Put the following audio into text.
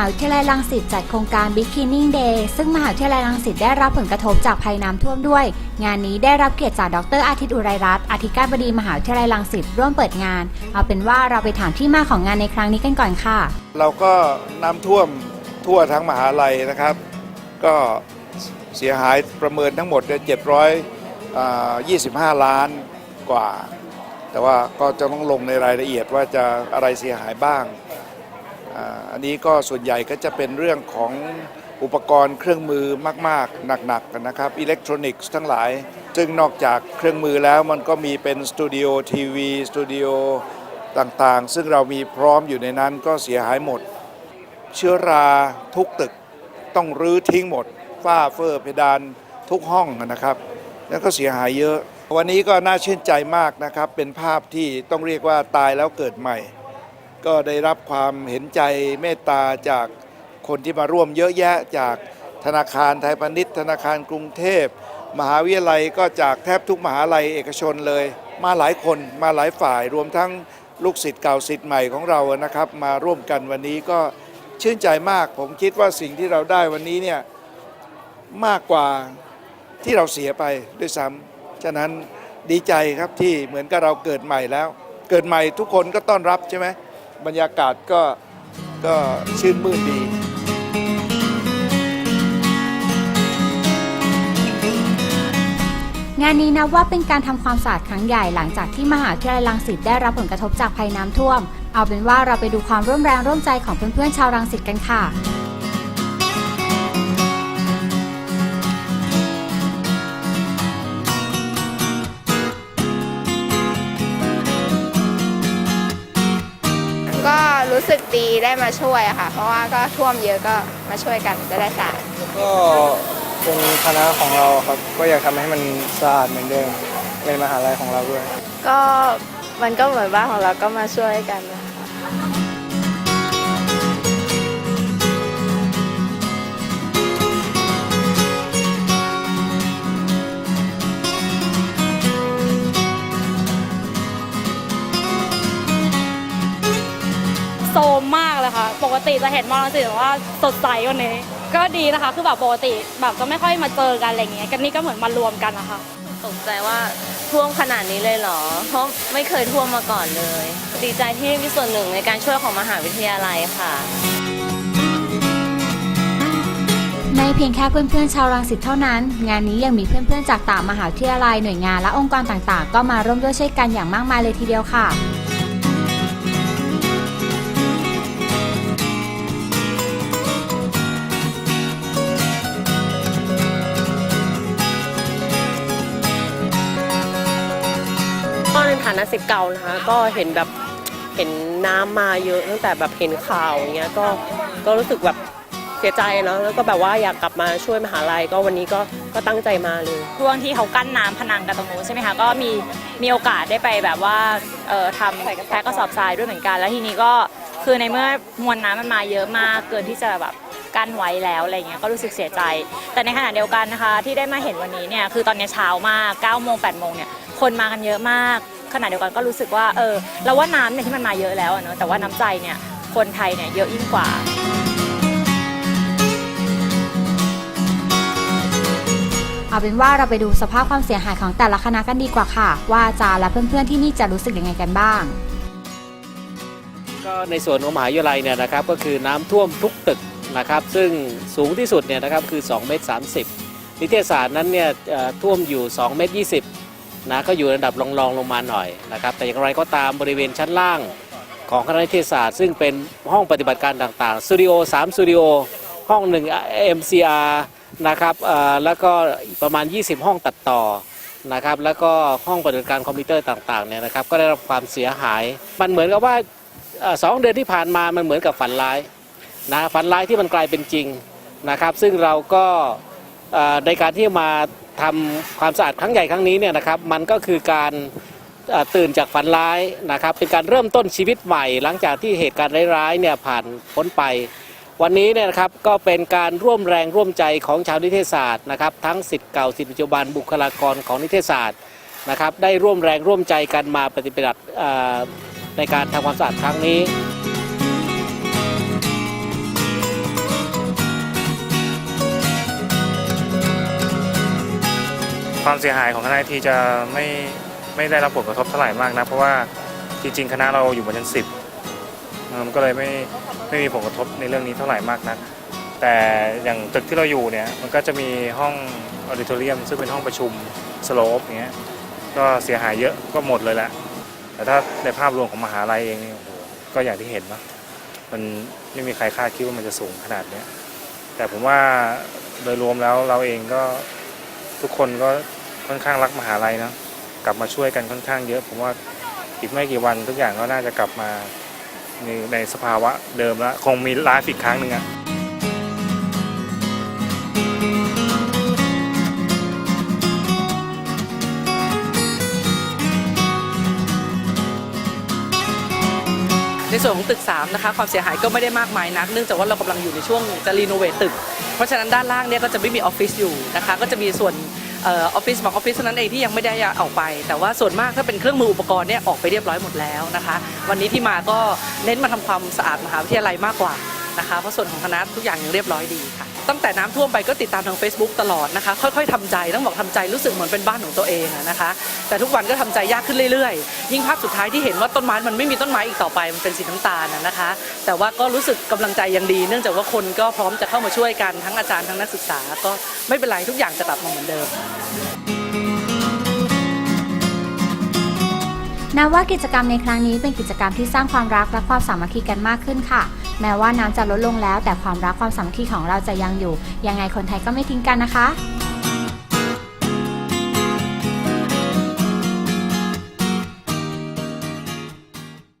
าวิทยาลัยรังสิตจัดโครงการ Big Cleaning Day ซึ่งมหาวิทยาลัยรังสิตได้รับผลกระทบจากภัยน้ำท่วมด้วย งานนี้ได้รับเกียรติจากดรอาทิตย์อุไรรัตน์อธิการบดีมหาวิทยาลัยรังสิตร่วมเปิดงาน เอาเป็นว่าเราไปถามที่มาของงานในครั้งนี้กันก่อนค่ะ เราก็น้ำท่วมทั่วทั้งมหาลัยนะครับ ก็เสียหายประเมินทั้งหมดเนี่ย725 ล้านกว่า แต่ว่าก็จะต้องลงในรายละเอียดว่าจะอะไรเสียหายบ้าง อันนี้ก็ส่วนใหญ่ก็จะเป็นเรื่องของอุปกรณ์เครื่องมือมาก ๆ หนัก ๆ นะครับ อิเล็กทรอนิกส์ทั้งหลาย ซึ่งนอกจากเครื่องมือแล้วมันก็มีเป็นสตูดิโอทีวีสตูดิโอต่างๆ ซึ่งเรามีพร้อมอยู่ในนั้นก็เสียหายหมด เชื้อราทุกตึกต้องรื้อทิ้งหมด ฝ้าเฟอร์เพดานทุกห้องนะครับ แล้วก็เสียหายเยอะ วันนี้ก็น่าชื่นใจมากนะครับ เป็นภาพที่ต้องเรียกว่าตายแล้วเกิดใหม่ ก็ได้รับความเห็นใจเมตตาจากคนที่มาร่วมเยอะแยะจากธนาคารไทยพาณิชย์ธนาคารกรุงเทพ มหาวิทยาลัยก็จากแทบทุกมหาลัยเอกชนเลย มาหลายคนมาหลายฝ่ายรวมทั้งลูกศิษย์เก่าศิษย์ใหม่ของเรานะครับ มาร่วมกันวันนี้ก็ชื่นใจมาก ผมคิดว่าสิ่งที่เราได้วันนี้เนี่ยมากกว่าที่เราเสียไปด้วยซ้ำฉะนั้นดีใจครับที่เหมือนกับเราเกิดใหม่แล้ว เกิดใหม่ทุกคนก็ต้อนรับใช่ไหม บรรยากาศก็ก็ชื่นมื่นดีงานนี้นับว่าเป็นการทำความสะอาดครั้งใหญ่หลังจากที่มหาวิทยาลัยรังสิตได้รับผลกระทบจากภัยน้ำท่วม เอาเป็นว่าเราไปดูความร่วมแรงร่วมใจของเพื่อนๆชาวรังสิตกันค่ะ ดีได้มาช่วยค่ะ เพราะว่าก็ท่วมเยอะก็มาช่วยกันจะได้สะอาดก็เป็นคณะของเราครับ ก็อยากทำให้มันสะอาดเหมือนเดิมเป็นมหาลัยของเราด้วย ก็มันก็เหมือนบ้านของเราก็มาช่วยกันนะ ติจะเห็นมอลังสิตแบบว่าสดใสกว่านี้ ก็ดีนะคะคือแบบปกติแบบจะไม่ค่อยมาเจอกันอะไรเงี้ยกันนี่ก็เหมือนมารวมกันนะคะตกใจว่าท่วมขนาดนี้เลยเหรอ เพราะไม่เคยท่วมมาก่อนเลย ดีใจที่มีส่วนหนึ่งในการช่วยของมหาวิทยาลัยค่ะ ในเพียงแค่เพื่อนๆชาวรังสิตเท่านั้น งานนี้ยังมีเพื่อนๆจากต่างมหาวิทยาลัยหน่วยงานและองค์กรต่างๆ ก็มาร่วมด้วยช่วยกันอย่างมากมายเลยทีเดียวค่ะ นฐานะสิทธิ์เก่านะคะก็เห็นแบบเห็นน้ำมาเยอะตั้งแต่แบบเห็นข่าวอย่างเงี้ยก็ก็รู้สึกแบบเสียใจเนาะแล้วก็แบบว่าอยากกลับมาช่วยมหาลัยก็วันนี้ก็ก็ตั้งใจมาเลยช่วงที่เขากั้นน้ำพนังกันตรงนู้นใช่ไหมคะก็มีมีโอกาสได้ไปแบบว่าเอ่อทำแพ็คกระสอบทรายด้วยเหมือนกัน แล้วทีนี้ก็คือในเมื่อมวลน้ำมันมาเยอะมากเกินที่จะแบบกั้นไว้แล้วอะไรเงี้ยก็รู้สึกเสียใจ แต่ในขณะเดียวกันนะคะ ที่ได้มาเห็นวันนี้เนี่ยคือตอนนี้เช้ามาก9โมง8โมงเนี่ยคนมากันเยอะมาก ขณะเดียวกันก็รู้สึกว่าเออเราว่าน้ำเนี่ยที่มันมาเยอะแล้วอะเนอะแต่ว่าน้ำใจเนี่ยคนไทยเนี่ยเยอะยิ่งกว่า เอาเป็นว่าเราไปดูสภาพความเสียหายของแต่ละคณะกันดีกว่าค่ะ ว่าอาจารย์และเพื่อนๆที่นี่จะรู้สึกยังไงกันบ้าง ก็ในส่วนของมหาวิทยาลัยเนี่ยนะครับก็คือน้ำท่วมทุกตึกนะครับ ซึ่งสูงที่สุดเนี่ยนะครับคือ2เมตร30 นิเทศศาสตร์นั้นเนี่ยเอ่อท่วมอยู่2เมตร20 นะก็อยู่ระดับรองๆลงมาหน่อยนะครับ แต่อย่างไรก็ตามบริเวณชั้นล่างของคณะนิเทศศาสตร์ ซึ่งเป็นห้องปฏิบัติการต่างๆสตูดิโอ3สตูดิโอห้องหนึ่ง MCR นะครับแล้วก็ประมาณ 20 ห้องตัดต่อนะครับ แล้วก็ห้องปฏิบัติการคอมพิวเตอร์ต่างๆเนี่ยนะครับ ก็ได้รับความเสียหาย มันเหมือนกับว่าสองเดือนที่ผ่านมามันเหมือนกับฝันร้ายนะฝันร้ายที่มันกลายเป็นจริงนะครับ ซึ่งเราก็ในการที่มา ทำความสะอาดครั้งใหญ่ครั้งนี้เนี่ยนะครับมันก็คือการตื่นจากฝันร้ายนะครับ เป็นการเริ่มต้นชีวิตใหม่ หลังจากที่เหตุการณ์ร้ายๆเนี่ยผ่านพ้นไป วันนี้เนี่ยนะครับก็เป็นการร่วมแรงร่วมใจของชาวนิเทศศาสตร์นะครับทั้งสิทธิ์เก่าสิทธิ์ปัจจุบันบุคลากรของนิเทศศาสตร์นะครับ ได้ร่วมแรงร่วมใจกันมาปฏิบัติในการทำความสะอาดครั้งนี้ ความเสียหายของคณะทีจะไม่ไม่ได้รับผลกระทบเท่าไหร่มากนะ เพราะว่าจริงๆคณะเราอยู่บนชั้นสิบมันก็เลยไม่ไม่มีผลกระทบในเรื่องนี้เท่าไหร่มากนะแต่อย่างตึกที่เราอยู่เนี่ยมันก็จะมีห้องออดิทอเรียมซึ่งเป็นห้องประชุมสโลปเงี้ยก็เสียหายเยอะก็หมดเลยแหละแต่ถ้าในภาพรวมของมหาลัยเองนี่โอ้โหก็อย่างที่เห็นนะมันไม่มีใครคาดคิดว่ามันจะสูงขนาดเนี้ยแต่ผมว่าโดยรวมแล้วเราเองก็ทุกคนก็ ค่อนข้างรักมหาลัยเนะกลับมาช่วยกันค่อนข้างเยอะ ผมว่าอีกไม่กี่วันทุกอย่างก็น่าจะกลับมาในในสภาวะเดิมแล้วคงมีไลฟ์อีกครั้งหนึ่งอะในส่วนของตึก 3 นะคะ ความเสียหายก็ไม่ได้มากมายนัก เนื่องจากว่าเรากำลังอยู่ในช่วงจะรีโนเวทตึก เพราะฉะนั้นด้านล่างเนี่ยก็จะไม่มีออฟฟิศอยู่นะคะ ก็จะมีส่วน ออฟฟิศบางออฟฟิศเท่านั้นเองที่ยังไม่ได้ออกไป แต่ว่าส่วนมากถ้าเป็นเครื่องมืออุปกรณ์เนี่ยออกไปเรียบร้อยหมดแล้วนะคะ วันนี้ที่มาก็เน้นมาทำความสะอาดมหาวิทยาลัยมากกว่านะคะเพราะส่วนของคณะทุกอย่างยังเรียบร้อยดีค่ะ ตั้งแต่น้ำท่วมไปก็ติดตามทาง Facebook ตลอดนะคะ ค่อยๆทำใจต้องบอกทำใจรู้สึกเหมือนเป็นบ้านของตัวเองนะคะ แต่ทุกวันก็ทำใจยากขึ้นเรื่อยๆ ยิ่งภาพสุดท้ายที่เห็นว่าต้นไม้มันไม่มีต้นไม้อีกต่อไปมันเป็นสีน้ำตาลนะนะคะ แต่ว่าก็รู้สึกกำลังใจยังดี เนื่องจากว่าคนก็พร้อมจะเข้ามาช่วยกันทั้งอาจารย์ทั้งนักศึกษาก็ไม่เป็นไรทุกอย่างจะกลับมาเหมือนเดิม นับว่ากิจกรรมในครั้งนี้เป็นกิจกรรมที่สร้างความรักและความสามัคคีกันมากขึ้นค่ะ แม้ว่าน้ำจะลดลงแล้ว แต่ความรักความสามัคคีของเราจะยังอยู่ ยังไงคนไทยก็ไม่ทิ้งกันนะคะ